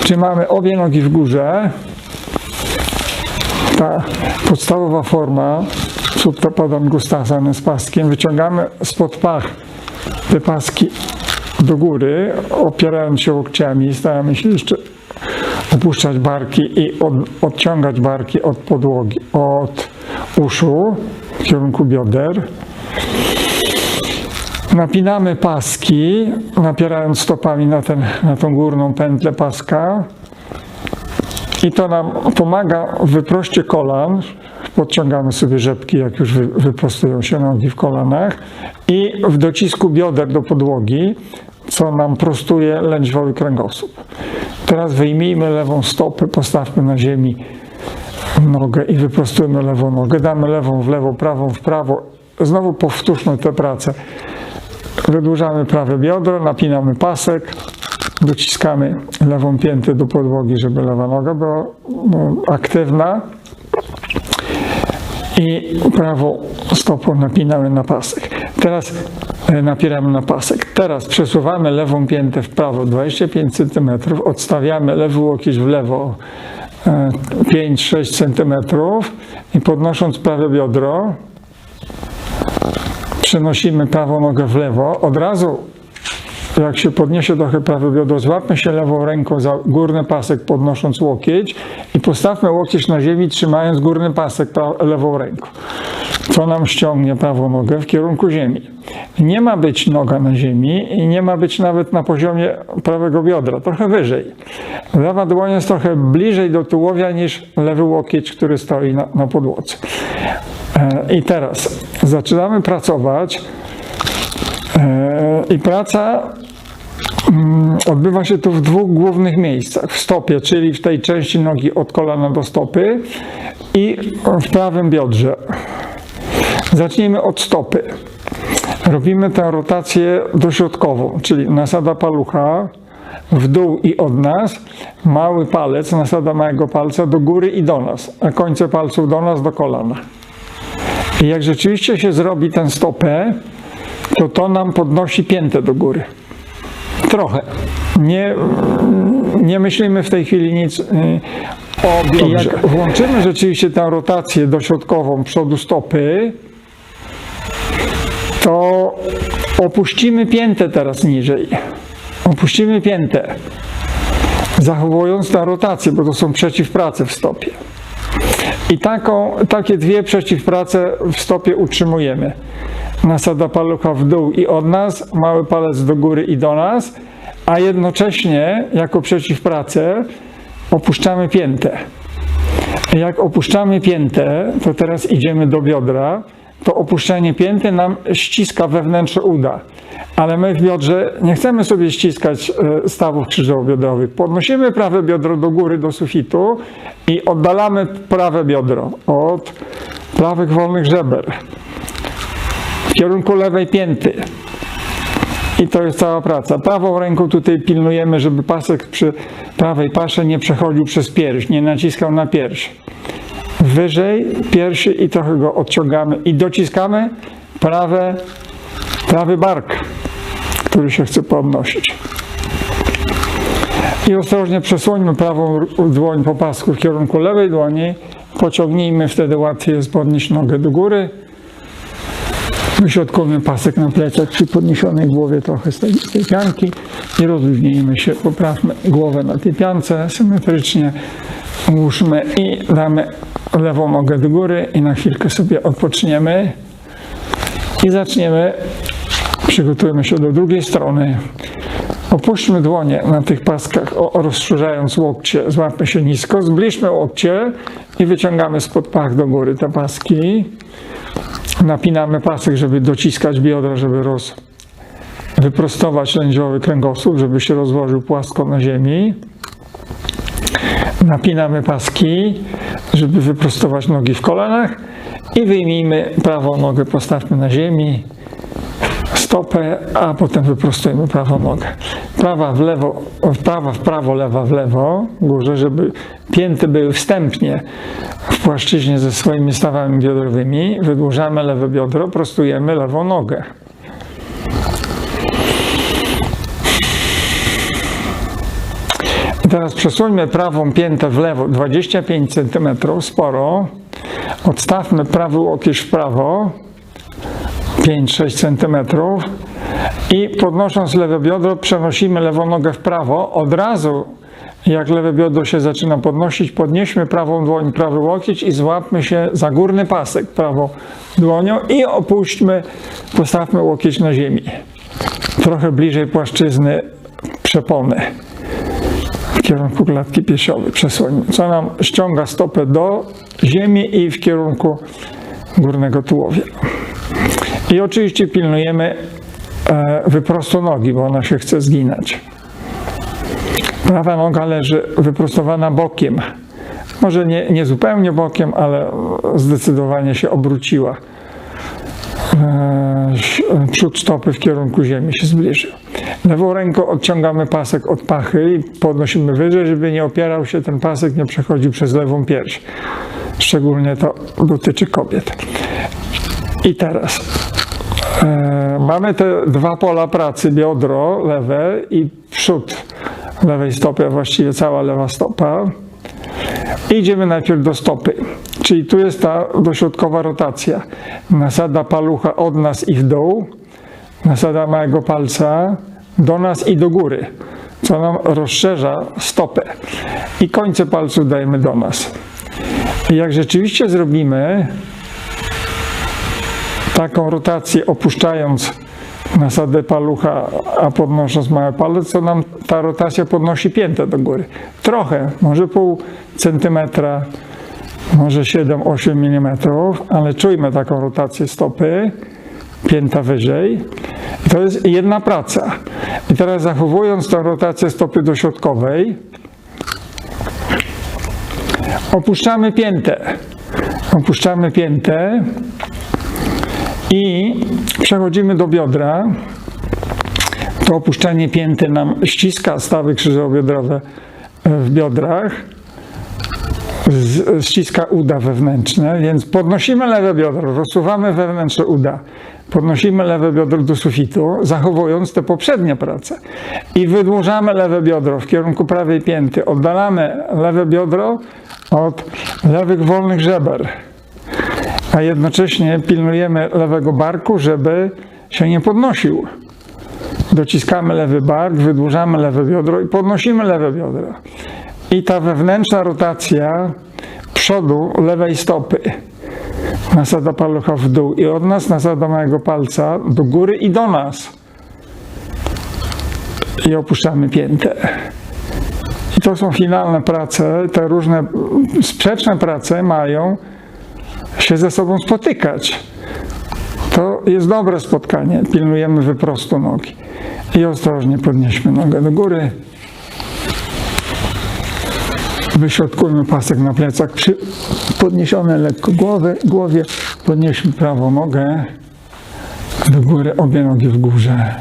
Trzymamy obie nogi w górze. Ta podstawowa forma Suptapadam Gustasana z paskiem. Wyciągamy spod pach te paski do góry, opierając się łokciami. Staramy się jeszcze opuszczać barki i od, odciągać barki od podłogi, od uszu w kierunku bioder. Napinamy paski, napierając stopami na, ten, na tą górną pętlę paska. I to nam pomaga w wyproście kolan. Podciągamy sobie rzepki, jak już wy, wyprostują się nogi w kolanach. I w docisku bioder do podłogi, co nam prostuje lędźwowy kręgosłup. Teraz wyjmijmy lewą stopę, postawmy na ziemi nogę i wyprostujmy lewą nogę. Damy lewą w lewo, prawą w prawo. Znowu powtórzmy tę pracę. Wydłużamy prawe biodro, napinamy pasek, dociskamy lewą piętę do podłogi, żeby lewa noga była no, aktywna i prawą stopą napinamy na pasek. Teraz e, napieramy na pasek. Teraz przesuwamy lewą piętę w prawo 25 cm, odstawiamy lewy łokieć w lewo e, 5-6 cm i podnosząc prawe biodro przenosimy prawą nogę w lewo. Od razu jak się podniesie trochę prawe biodro, złapmy się lewą ręką za górny pasek, podnosząc łokieć i postawmy łokieć na ziemi, trzymając górny pasek lewą ręką. Co nam ściągnie prawą nogę w kierunku ziemi. Nie ma być noga na ziemi i nie ma być nawet na poziomie prawego biodra, trochę wyżej. Lewa dłoń jest trochę bliżej do tułowia niż lewy łokieć, który stoi na, na podłodze. E, I teraz zaczynamy pracować. E, I praca odbywa się tu w dwóch głównych miejscach. W stopie, czyli w tej części nogi od kolana do stopy i w prawym biodrze. Zacznijmy od stopy. Robimy tę rotację dośrodkową, czyli nasada palucha w dół i od nas, mały palec, nasada małego palca do góry i do nas, a końce palców do nas, do kolana. I jak rzeczywiście się zrobi tę stopę, to to nam podnosi piętę do góry. Trochę. Nie, nie myślimy w tej chwili nic y, o biodrze. Jak włączymy rzeczywiście tę rotację dośrodkową przodu stopy, to opuścimy piętę teraz niżej. Opuścimy piętę, zachowując tę rotację, bo to są przeciwprace w stopie. I taką, takie dwie przeciwprace w stopie utrzymujemy. Nasada palucha w dół i od nas, mały palec do góry i do nas, a jednocześnie jako przeciwpracę opuszczamy piętę. Jak opuszczamy piętę, to teraz idziemy do biodra, to opuszczenie pięty nam ściska wewnętrze uda. Ale my w biodrze nie chcemy sobie ściskać e, stawów krzyżowo-biodrowych. Podnosimy prawe biodro do góry, do sufitu i oddalamy prawe biodro od prawych wolnych żeber kierunku lewej pięty. I to jest cała praca. Prawą ręką tutaj pilnujemy, żeby pasek przy prawej pasze nie przechodził przez pierś, nie naciskał na pierś. Wyżej piersi i trochę go odciągamy i dociskamy prawe, prawy bark, który się chce podnosić. I ostrożnie przesłońmy prawą dłoń po pasku w kierunku lewej dłoni. Pociągnijmy, wtedy łatwiej jest podnieść nogę do góry. Wyśrodkujmy pasek na plecach przy podniesionej głowie trochę z tej, z tej pianki i rozluźnijmy się. Poprawmy głowę na tej piance symetrycznie. Ułóżmy i damy lewą nogę do góry i na chwilkę sobie odpoczniemy. I zaczniemy. Przygotujemy się do drugiej strony. Opuśćmy dłonie na tych paskach, rozszerzając łokcie. Złapmy się nisko, zbliżmy łokcie i wyciągamy spod pach do góry te paski. Napinamy pasek, żeby dociskać biodra, żeby roz, wyprostować lędźwowy kręgosłup, żeby się rozłożył płasko na ziemi. Napinamy paski, żeby wyprostować nogi w kolanach i wyjmijmy prawą nogę, postawmy na ziemi, stopę, a potem wyprostujemy prawą nogę. Prawa w lewo, prawa w prawo, lewa w lewo, górze, żeby pięty były wstępnie w płaszczyźnie ze swoimi stawami biodrowymi. Wydłużamy lewe biodro, prostujemy lewą nogę. I teraz przesuńmy prawą piętę w lewo 25 cm, sporo. Odstawmy prawy łokieć w prawo 5-6 cm i podnosząc lewe biodro przenosimy lewą nogę w prawo. Od razu jak lewe biodro się zaczyna podnosić, podnieśmy prawą dłoń, prawy łokieć i złapmy się za górny pasek prawą dłonią i opuśćmy, postawmy łokieć na ziemi. Trochę bliżej płaszczyzny przepony w kierunku klatki piersiowej przesłonimy, co nam ściąga stopę do ziemi i w kierunku górnego tułowia. I oczywiście pilnujemy e, wyprostu nogi, bo ona się chce zginać. Prawa noga leży wyprostowana bokiem. Może nie, nie zupełnie bokiem, ale zdecydowanie się obróciła. E, Przód stopy w kierunku ziemi się zbliżył. Lewą ręką odciągamy pasek od pachy i podnosimy wyżej, żeby nie opierał się ten pasek, nie przechodził przez lewą pierś. Szczególnie to dotyczy kobiet. I teraz mamy te dwa pola pracy, biodro lewe i przód lewej stopy, a właściwie cała lewa stopa. Idziemy najpierw do stopy, czyli tu jest ta dośrodkowa rotacja. Nasada palucha od nas i w dół, nasada małego palca do nas i do góry, co nam rozszerza stopę. I końce palców dajemy do nas. I jak rzeczywiście zrobimy taką rotację, opuszczając nasadę palucha, a podnosząc mały palec, to nam ta rotacja podnosi piętę do góry. Trochę, może pół centymetra, może 7-8 mm, ale czujmy taką rotację stopy, pięta wyżej. I to jest jedna praca. I teraz zachowując tę rotację stopy dośrodkowej, opuszczamy piętę. Opuszczamy piętę i przechodzimy do biodra. To opuszczanie pięty nam ściska stawy krzyżowo-biodrowe w biodrach, ściska uda wewnętrzne, więc podnosimy lewe biodro, rozsuwamy wewnętrzne uda, podnosimy lewe biodro do sufitu, zachowując te poprzednie prace. I wydłużamy lewe biodro w kierunku prawej pięty, oddalamy lewe biodro od lewych wolnych żeber a jednocześnie pilnujemy lewego barku, żeby się nie podnosił. Dociskamy lewy bark, wydłużamy lewe biodro i podnosimy lewe biodro. I ta wewnętrzna rotacja przodu lewej stopy. Nasada palucha w dół i od nas nasada małego palca do góry i do nas. I opuszczamy piętę. I to są finalne prace. Te różne sprzeczne prace mają się ze sobą spotykać. To jest dobre spotkanie. Pilnujemy wyprostu nogi. I ostrożnie podnieśmy nogę do góry. Wyśrodkujmy pasek na plecach. Przy podniesione lekko głowy, głowie podnieśmy prawą nogę do góry, obie nogi w górze.